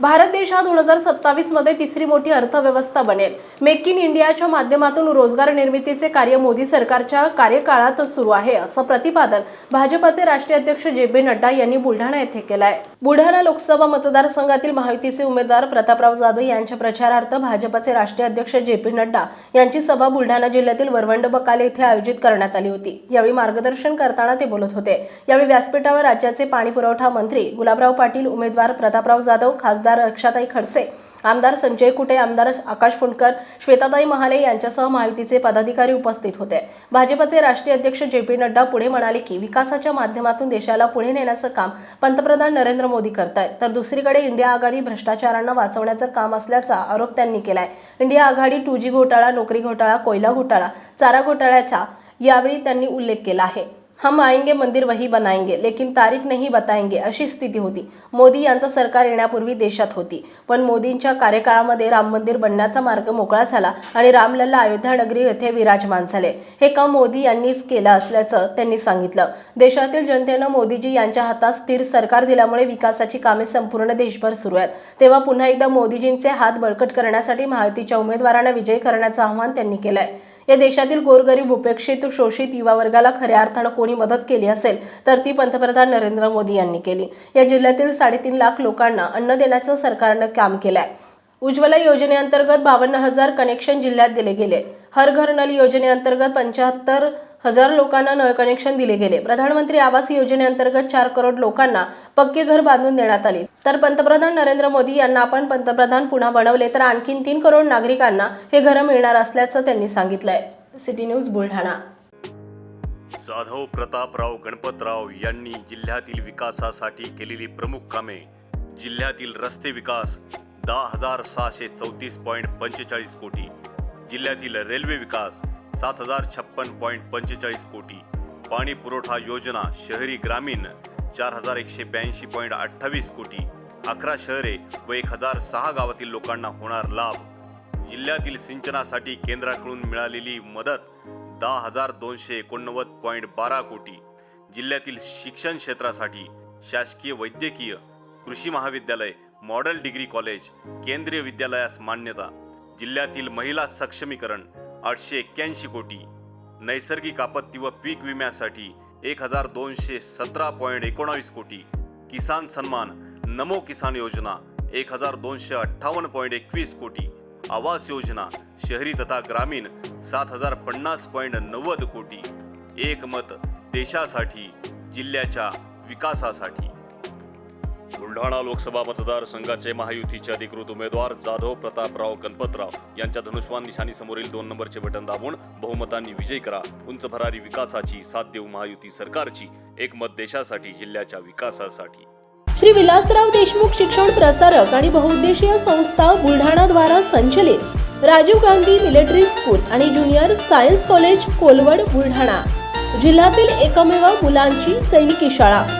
भारत देश हा दोन हजार सत्तावीसमध्ये तिसरी मोठी अर्थव्यवस्था बनेल. मेक इन इंडियाच्या माध्यमातून रोजगार निर्मितीचे कार्य मोदी सरकारच्या कार्यकाळात सुरू आहे असं प्रतिपादन भाजपाचे राष्ट्रीय अध्यक्ष जे पी नड्डा यांनी बुलढाणा येथे केलं आहे बुलढाणा लोकसभा मतदारसंघातील महायुतीचे उमेदवार प्रतापराव जाधव यांच्या प्रचारार्थ भाजपाचे राष्ट्रीय अध्यक्ष जे पी नड्डा यांची सभा बुलढाणा जिल्ह्यातील वरवंड बकाले येथे आयोजित करण्यात आली होती. यावेळी मार्गदर्शन करताना ते बोलत होते. यावेळी व्यासपीठावर राज्याचे पाणी पुरवठा मंत्री गुलाबराव पाटील उमेदवार प्रतापराव जाधव खासदार रक्षाताई खडसे आमदार संजय कुटे आमदार आकाश फुंडकर श्वेताताई महाले यांच्यासह महायुतीचे पदाधिकारी उपस्थित होते. भाजपचे राष्ट्रीय अध्यक्ष जे पी नड्डा पुढे म्हणाले की विकासाच्या माध्यमातून देशाला पुढे नेण्याचं काम पंतप्रधान नरेंद्र मोदी करतायत. तर दुसरीकडे इंडिया आघाडी भ्रष्टाचारांना वाचवण्याचं काम असल्याचा आरोप त्यांनी केलाय. इंडिया आघाडी टू जी घोटाळा नोकरी घोटाळा कोयला घोटाळा चारा घोटाळ्याचा यावेळी त्यांनी उल्लेख केला आहे. हम आएंगे मंदिर वही बनाएंगे लेकिन तारीख नाही बताएंगे अशी स्थिती होती. मोदी यांचं सरकार येण्यापूर्वी देशात होती. पण मोदींच्या कार्यकाळामध्ये राम मंदिर बनण्याचा मार्ग मोकळा झाला आणि रामलल्ला अयोध्या नगरी येथे विराजमान झाले. हे काम मोदी यांनीच केलं असल्याचं त्यांनी सांगितलं. देशातील जनतेनं मोदीजी यांच्या हातात स्थिर सरकार दिल्यामुळे विकासाची कामे संपूर्ण देशभर सुरू आहेत. तेव्हा पुन्हा एकदा मोदीजींचे हात बळकट करण्यासाठी महायुतीच्या उमेदवारांना विजयी करण्याचं आव्हान त्यांनी केलंय. या देशातील गोरगरीब उपेक्षित शोषित युवा वर्गाला खऱ्या अर्थानं कोणी मदत केली असेल तर ती पंतप्रधान नरेंद्र मोदी यांनी केली. या जिल्ह्यातील साडेतीन लाख लोकांना अन्न देण्याचं सरकारनं काम केलंय. उज्ज्वला योजनेअंतर्गत बावन्न हजार कनेक्शन जिल्ह्यात दिले गेले. हर घर नल योजनेअंतर्गत पंच्याहत्तर हजार लोकांना नळ कनेक्शन दिले गेले. प्रधानमंत्री आवास योजनेअंतर्गत चार करोड लोकांना पक्के घर बांधून देण्यात आले. तर पंतप्रधान नरेंद्र मोदी यांना आपण पंतप्रधान पुन्हा बनवले तर आणखीन तीन करोड नागरिकांना हे घरं मिळणार असल्याचं त्यांनी सांगितलंय. City news Buldhana. Jadhav Prataprao Ganpatrao यांनी जिल्ह्यातील विकासासाठी केलेली प्रमुख कामे. जिल्ह्यातील रस्ते विकास दहा हजार सहाशे चौतीस पॉईंट पंचेचाळीस कोटी. जिल्ह्यातील रेल्वे विकास सात हजार छप्पन पॉईंट पंचेचाळीस कोटी. पाणी पुरवठा योजना शहरी ग्रामीण चार हजार एकशे ब्याऐंशी पॉईंट अठ्ठावीस कोटी. अकरा शहरे व एक हजार सहा गावातील लोकांना होणार लाभ. जिल्ह्यातील सिंचनासाठी केंद्राकडून मिळालेली मदत दहा हजार दोनशे एकोणनव्वद पॉईंट बारा कोटी. जिल्ह्यातील शिक्षण क्षेत्रासाठी शासकीय वैद्यकीय कृषी महाविद्यालय मॉडेल डिग्री कॉलेज केंद्रीय विद्यालयास मान्यता. जिल्ह्यातील महिला सक्षमीकरण आठशे एक्क्याऐंशी कोटी. नैसर्गिक आपत्ती व पीक विम्यासाठी एक हजार दोनशे सतरा पॉईंट एकोणावीस कोटी. किसान सन्मान नमो किसान योजना एक हजार दोनशे अठ्ठावन्न पॉईंट एकवीस कोटी. आवास योजना शहरी तथा ग्रामीण सात हजार पन्नास पॉईंट नव्वद कोटी. एक मत देशासाठी जिल्ह्याच्या विकासासाठी. बुलढाणा लोकसभा मतदारसंघाचे महायुतीचे अधिकृत उमेदवार जाधव प्रतापराव गणपतराव यांच्या धनुष्वान निशाणीसमोरील दोन नंबरचे बटन दाबून बहुमतांनी विजय करा. उंच भरारी विकासाची साथ देऊ महायुती सरकारची एक मत देशासाठी जिल्ह्याच्या विकासासाठी. श्री विलासराव देशमुख शिक्षण प्रसारक आणि बहुउद्देशीय संस्था बुलढाणा द्वारा संचलित राजीव गांधी मिलिटरी स्कूल आणि junior science college Kolwad Buldhana. जिल्ह्यातील एकमेव मुलांची सैनिकी शाळा.